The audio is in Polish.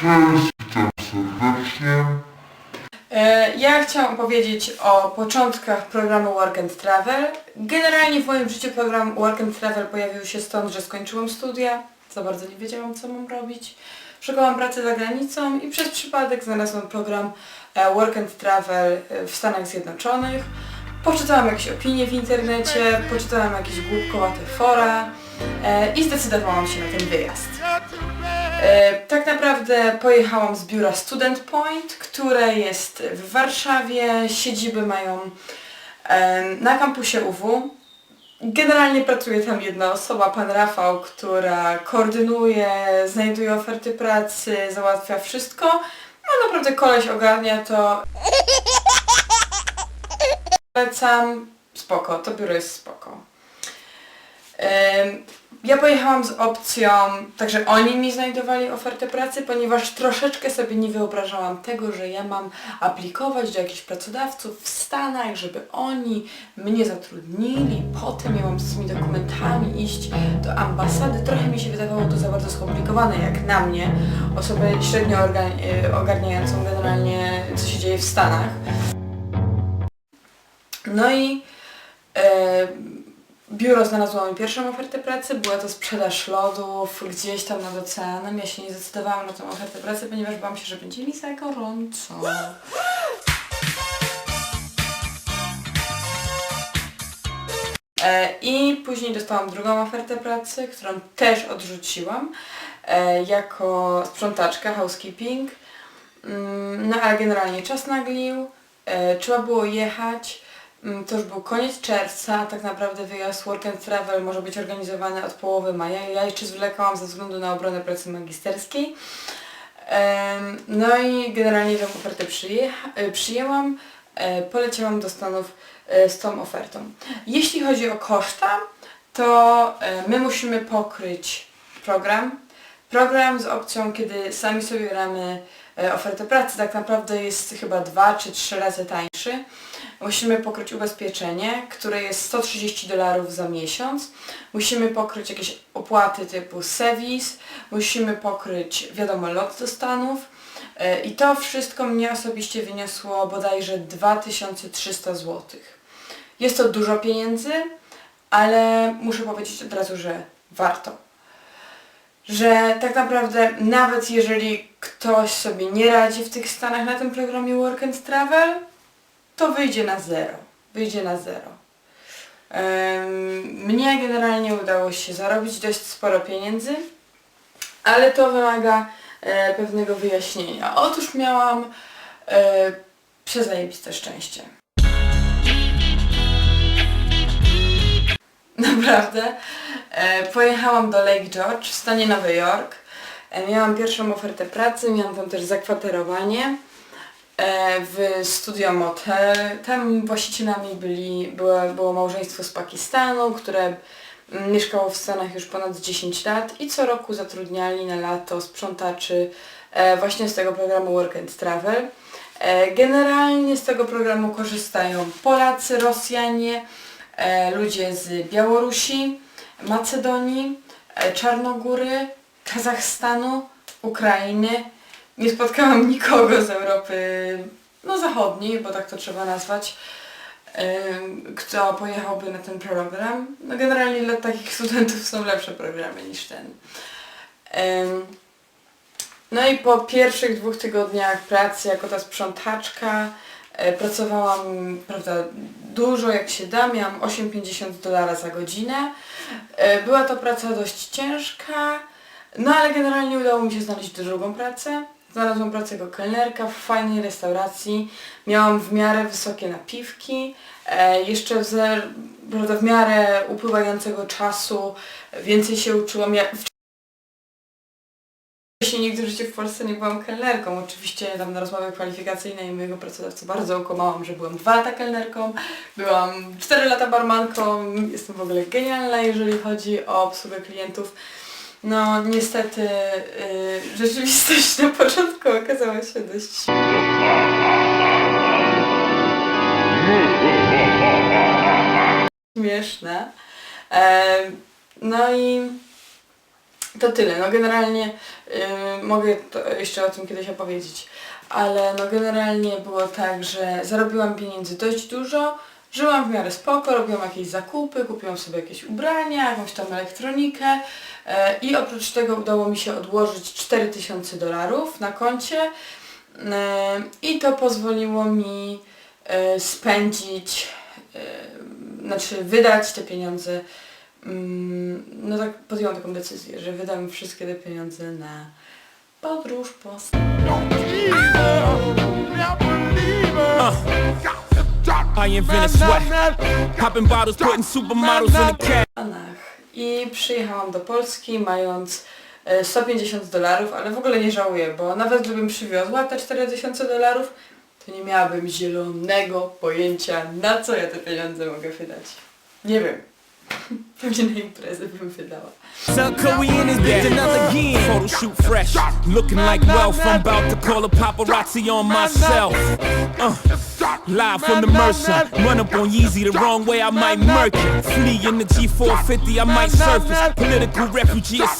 Cześć, witam serdecznie. Ja chciałam powiedzieć o początkach programu Work and Travel. Generalnie w moim życiu program Work and Travel pojawił się stąd, że skończyłam studia, za bardzo nie wiedziałam co mam robić. Szukałam pracy za granicą i przez przypadek znalazłam program e, Work and Travel e, w Stanach Zjednoczonych. Poczytałam jakieś opinie w internecie, poczytałam jakieś głupkowate fora e, i zdecydowałam się na ten wyjazd. E, Tak naprawdę pojechałam z biura Student Point, które jest w Warszawie. Siedziby mają em, na kampusie UW. Generalnie pracuje tam jedna osoba, pan Rafał, która koordynuje, znajduje oferty pracy, załatwia wszystko. No naprawdę koleś ogarnia to. Polecam. Spoko, to biuro jest spoko. Ja pojechałam z opcją, także oni mi znajdowali ofertę pracy, ponieważ troszeczkę sobie nie wyobrażałam tego, że ja mam aplikować do jakichś pracodawców w Stanach, żeby oni mnie zatrudnili, potem ja mam z tymi dokumentami iść do ambasady. Trochę mi się wydawało to za bardzo skomplikowane, jak na mnie, osobę średnio y, ogarniającą generalnie, co się dzieje w Stanach. No i e, biuro znalazło mi pierwszą ofertę pracy, była to sprzedaż lodów gdzieś tam nad oceanem. Ja się nie zdecydowałam na tą ofertę pracy, ponieważ bałam się, że będzie mi za gorąco. E, I później dostałam drugą ofertę pracy, którą też odrzuciłam e, jako sprzątaczka, housekeeping. Mm, No ale generalnie czas naglił, e, trzeba było jechać. Mm, To już był koniec czerwca, tak naprawdę wyjazd Work and Travel może być organizowany od połowy maja. Ja jeszcze zwlekałam ze względu na obronę pracy magisterskiej. No i generalnie tę ofertę e, przyjęłam, e, poleciałam do Stanów e, z tą ofertą. Jeśli chodzi o koszta, to my musimy pokryć program. Program z opcją, kiedy sami sobie bieramy e, ofertę pracy, tak naprawdę jest chyba dwa czy trzy razy tańszy. Musimy pokryć ubezpieczenie, które jest 130 dolarów za miesiąc. Musimy pokryć jakieś opłaty typu serwis. Musimy pokryć, wiadomo, lot do Stanów. E, I to wszystko mnie osobiście wyniosło bodajże 2300 zł. Jest to dużo pieniędzy, ale muszę powiedzieć od razu, że warto. Że tak naprawdę nawet jeżeli ktoś sobie nie radzi w tych Stanach na tym programie Work and Travel, to wyjdzie na zero. Wyjdzie na zero. Mnie generalnie udało się zarobić dość sporo pieniędzy, ale to wymaga e, pewnego wyjaśnienia. Otóż miałam e, przezajebiste szczęście. Naprawdę. E, pojechałam do Lake George w stanie Nowy Jork. Miałam pierwszą ofertę pracy, miałam tam też zakwaterowanie w studio motel. Tam właścicielami byli, było, było małżeństwo z Pakistanu, które mm, mieszkało w Stanach już ponad 10 lat i co roku zatrudniali na lato sprzątaczy e, właśnie z tego programu Work and Travel. E, Generalnie z tego programu korzystają Polacy, Rosjanie, e, ludzie z Białorusi, Macedonii, e, Czarnogóry, Kazachstanu, Ukrainy. Nie spotkałam nikogo z Europy no, zachodniej, bo tak to trzeba nazwać, kto pojechałby na ten program. No, generalnie dla takich studentów są lepsze programy niż ten. No i po pierwszych dwóch tygodniach pracy jako ta sprzątaczka e, pracowałam prawda, dużo jak się da, miałam 8,50 dolara za godzinę. E, Była to praca dość ciężka, no ale generalnie udało mi się znaleźć drugą pracę. Znalazłam pracę jako kelnerka w fajnej restauracji. Miałam w miarę wysokie napiwki. E, jeszcze w, w miarę upływającego czasu więcej się uczyłam. Ja Wcześniej nigdy w życiu w Polsce nie byłam kelnerką. Oczywiście tam na rozmowie kwalifikacyjnej mojego pracodawcy bardzo okłamałam, że byłam dwa lata kelnerką, byłam 4 lata barmanką, jestem w ogóle genialna, jeżeli chodzi o obsługę klientów. No niestety yy, rzeczywistość na początku okazała się dość śmieszna. Em, no i To tyle. No generalnie y, mogę jeszcze o tym kiedyś opowiedzieć. Ale no generalnie było tak, że zarobiłam pieniędzy dość dużo, żyłam w miarę spoko, robiłam jakieś zakupy, kupiłam sobie jakieś ubrania, jakąś tam elektronikę e, i oprócz tego udało mi się odłożyć 4000 dolarów na koncie e, i to pozwoliło mi e, spędzić, znaczy wydać te pieniądze Mm, no tak podjęłam taką decyzję, że wydam wszystkie te pieniądze na podróż po I invented sweat. Popping bottles, putting supermodels in the cab. I przyjechałam do Polski mając e, 150 dolarów, ale w ogóle nie żałuję, bo nawet gdybym przywiozła te 4000 dolarów, to nie miałabym zielonego pojęcia na co ja te pieniądze mogę wydać. Nie wiem. Pewnie na imprezę bym wydała. Is big another again. Photo shoot fresh, looking like wealth. I'm about to call a paparazzi on myself. Uh, live from the Mercer, run up on Yeezy the wrong way, I might murk it. Flee in the G450, I might surface. Political refugee asylum.